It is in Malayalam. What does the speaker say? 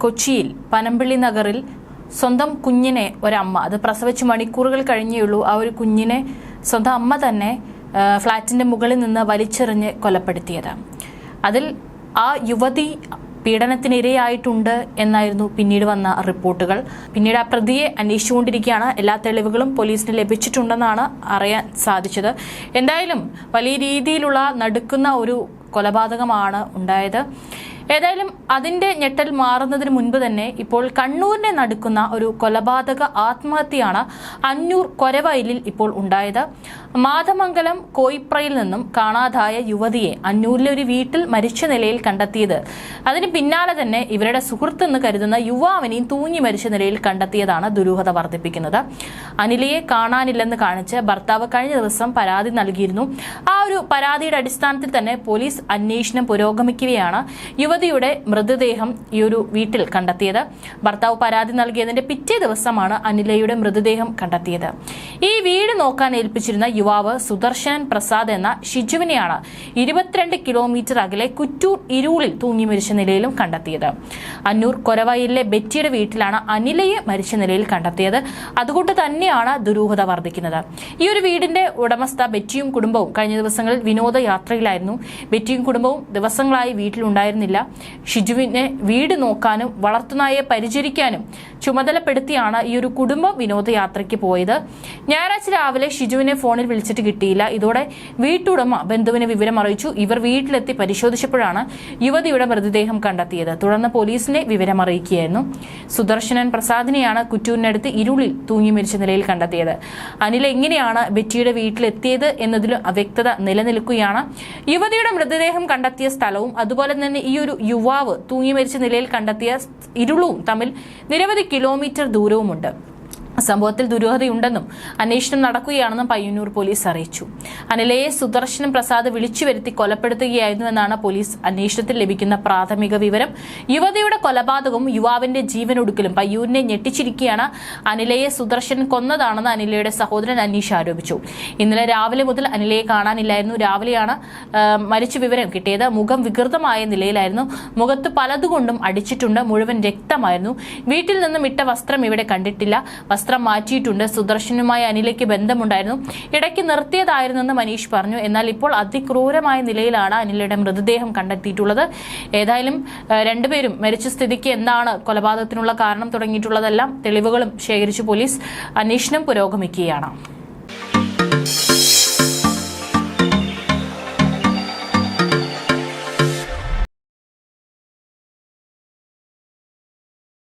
കൊച്ചിയിൽ പനമ്പിള്ളി നഗറിൽ സ്വന്തം കുഞ്ഞിനെ ഒരമ്മ അത് പ്രസവിച്ച് മണിക്കൂറുകൾ കഴിഞ്ഞേയുള്ളൂ ആ ഒരു കുഞ്ഞിനെ സ്വന്തം അമ്മ തന്നെ ഫ്ളാറ്റിന്റെ മുകളിൽ നിന്ന് വലിച്ചെറിഞ്ഞ് കൊലപ്പെടുത്തിയത്. അതിൽ ആ യുവതി പീഡനത്തിനിരയായിട്ടുണ്ട് എന്നായിരുന്നു പിന്നീട് വന്ന റിപ്പോർട്ടുകൾ. പിന്നീട് ആ പ്രതിയെ അന്വേഷിച്ചുകൊണ്ടിരിക്കുകയാണ്. എല്ലാ തെളിവുകളും പോലീസിന് ലഭിച്ചിട്ടുണ്ടെന്നാണ് അറിയാൻ സാധിച്ചത്. എന്തായാലും വലിയ രീതിയിലുള്ള നടുക്കുന്ന ഒരു കൊലപാതകമാണ് ഉണ്ടായത്. ഏതായാലും അതിന്റെ ഞെട്ടൽ മാറുന്നതിന് മുൻപ് തന്നെ ഇപ്പോൾ കണ്ണൂരിനെ നടുക്കുന്ന ഒരു കൊലപാതക ആത്മഹത്യയാണ് അന്നൂർ കൊരവയലിൽ ഇപ്പോൾ ഉണ്ടായത്. മാധമംഗലം കോയിപ്രയിൽ നിന്നും കാണാതായ യുവതിയെ അന്നൂരിലെ ഒരു വീട്ടിൽ മരിച്ച നിലയിൽ കണ്ടെത്തിയത്. അതിന് പിന്നാലെ തന്നെ ഇവരുടെ സുഹൃത്തെന്ന് കരുതുന്ന യുവാവിനെയും തൂങ്ങി മരിച്ച നിലയിൽ കണ്ടെത്തിയതാണ് ദുരൂഹത വർദ്ധിപ്പിക്കുന്നത്. അനിലയെ കാണാനില്ലെന്ന് കാണിച്ച് ഭർത്താവ് കഴിഞ്ഞ ദിവസം പരാതി നൽകിയിരുന്നു. ആ ഒരു പരാതിയുടെ അടിസ്ഥാനത്തിൽ തന്നെ പോലീസ് അന്വേഷണം പുരോഗമിക്കുകയാണ്. യുവതിയുടെ മൃതദേഹം ഈ ഒരു വീട്ടിൽ കണ്ടെത്തിയത്. ഭർത്താവ് പരാതി നൽകിയതിന്റെ പിറ്റേ ദിവസമാണ് അനിലയുടെ മൃതദേഹം കണ്ടെത്തിയത്. ഈ വീട് നോക്കാൻ ഏൽപ്പിച്ചിരുന്ന യുവാവ് സുദർശൻ പ്രസാദ് എന്ന ഷിജുവിനെയാണ് ഇരുപത്തിരണ്ട് കിലോമീറ്റർ അകലെ കുറ്റൂർ ഇരുളിൽ തൂങ്ങി മരിച്ച നിലയിലും കണ്ടെത്തിയത്. അന്നൂർ കൊരവയിലെ ബെറ്റിയുടെ വീട്ടിലാണ് അനിലയെ മരിച്ച നിലയിൽ കണ്ടെത്തിയത്. അതുകൊണ്ട് തന്നെയാണ് ദുരൂഹത വർദ്ധിക്കുന്നത്. ഈ ഒരു വീടിന്റെ ഉടമസ്ഥ ബെറ്റിയും കുടുംബവും കഴിഞ്ഞ ദിവസങ്ങളിൽ വിനോദയാത്രയിലായിരുന്നു. ബെറ്റിയും കുടുംബവും ദിവസങ്ങളായി വീട്ടിലുണ്ടായിരുന്നില്ല. ഷിജുവിനെ വീട് നോക്കാനും വളർത്തുനായെ പരിചരിക്കാനും ചുമതലപ്പെടുത്തിയാണ് ഈ ഒരു കുടുംബം വിനോദയാത്രയ്ക്ക് പോയത്. ഞായറാഴ്ച രാവിലെ ഷിജുവിനെ ഫോണിൽ വിളിച്ചിട്ട് കിട്ടിയില്ല. ഇതോടെ വീട്ടുടമ ബന്ധുവിനെ വിവരം അറിയിച്ചു. ഇവർ വീട്ടിലെത്തി പരിശോധിച്ചപ്പോഴാണ് യുവതിയുടെ മൃതദേഹം കണ്ടെത്തിയത്. തുടർന്ന് പോലീസിനെ വിവരം അറിയിക്കുകയായിരുന്നു. സുദർശനൻ പ്രസാദിനെയാണ് കുറ്റൂരിനടുത്ത് ഇരുളിൽ തൂങ്ങി മരിച്ച നിലയിൽ കണ്ടെത്തിയത്. അനിൽ എങ്ങനെയാണ് ബെറ്റിയുടെ വീട്ടിലെത്തിയത് എന്നതിലും അവ്യക്തത നിലനിൽക്കുകയാണ്. യുവതിയുടെ മൃതദേഹം കണ്ടെത്തിയ സ്ഥലവും അതുപോലെ തന്നെ ഈ യുവാവ് തൂങ്ങി മരിച്ച നിലയിൽ കണ്ടെത്തിയ ഇരുളും തമ്മിൽ നിരവധി കിലോമീറ്റർ ദൂരവുമുണ്ട്. സംഭവത്തിൽ ദുരൂഹതയുണ്ടെന്നും അന്വേഷണം നടക്കുകയാണെന്നും പയ്യന്നൂർ പോലീസ് അറിയിച്ചു. അനിലയെ സുദർശനം പ്രസാദ് വിളിച്ചു വരുത്തി കൊലപ്പെടുത്തുകയായിരുന്നുവെന്നാണ് പോലീസ് അന്വേഷണത്തിൽ ലഭിക്കുന്ന പ്രാഥമിക വിവരം. യുവതിയുടെ കൊലപാതകവും യുവാവിന്റെ ജീവനൊടുക്കലും പയ്യൂരിനെ ഞെട്ടിച്ചിരിക്കുകയാണ് അനിലയെ സുദർശൻ കൊന്നതാണെന്ന് അനിലയുടെ സഹോദരൻ അനീഷ് ആരോപിച്ചു. ഇന്നലെ രാവിലെ മുതൽ അനിലയെ കാണാനില്ലായിരുന്നു. രാവിലെയാണ് മരിച്ച വിവരം കിട്ടിയത്. മുഖം വികൃതമായ നിലയിലായിരുന്നു. മുഖത്ത് പലതുകൊണ്ടും അടിച്ചിട്ടുണ്ട്. മുഴുവൻ രക്തമായിരുന്നു. വീട്ടിൽ നിന്നും ഇട്ട വസ്ത്രം ഇവിടെ കണ്ടിട്ടില്ല. വസ്ത്രം മാറ്റിയിട്ടുണ്ട്. സുദർശനുമായി അനിലയ്ക്ക് ബന്ധമുണ്ടായിരുന്നു. ഇടയ്ക്ക് നിർത്തിയതായിരുന്നെന്ന് മനീഷ് പറഞ്ഞു. എന്നാൽ ഇപ്പോൾ അതിക്രൂരമായ നിലയിലാണ് അനിലയുടെ മൃതദേഹം കണ്ടെത്തിയിട്ടുള്ളത്. ഏതായാലും രണ്ടുപേരും മരിച്ച സ്ഥിതിക്ക് എന്താണ് കൊലപാതകത്തിനുള്ള കാരണം തുടങ്ങിയിട്ടുള്ളതെല്ലാം തെളിവുകളും ശേഖരിച്ച് പോലീസ് അന്വേഷണം പുരോഗമിക്കുകയാണ്.